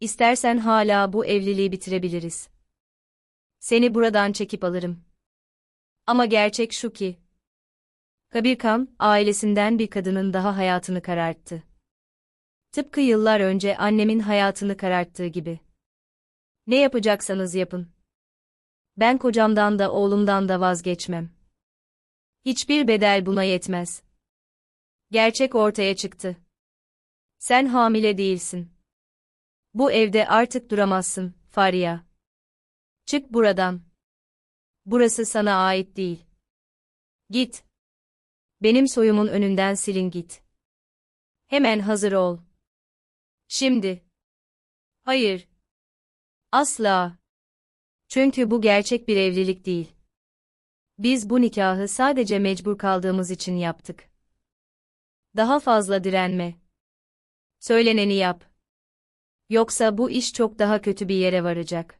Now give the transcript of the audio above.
İstersen hala bu evliliği bitirebiliriz. Seni buradan çekip alırım. Ama gerçek şu ki, Kabirkan, ailesinden bir kadının daha hayatını kararttı. Tıpkı yıllar önce annemin hayatını kararttığı gibi. Ne yapacaksanız yapın. Ben kocamdan da oğlumdan da vazgeçmem. Hiçbir bedel buna yetmez. Gerçek ortaya çıktı. Sen hamile değilsin. Bu evde artık duramazsın, Fariya. Çık buradan. Burası sana ait değil. Git. Benim soyumun önünden silin git. Hemen hazır ol. Şimdi. Hayır. Asla. Çünkü bu gerçek bir evlilik değil. Biz bu nikahı sadece mecbur kaldığımız için yaptık. Daha fazla direnme. Söyleneni yap. Yoksa bu iş çok daha kötü bir yere varacak.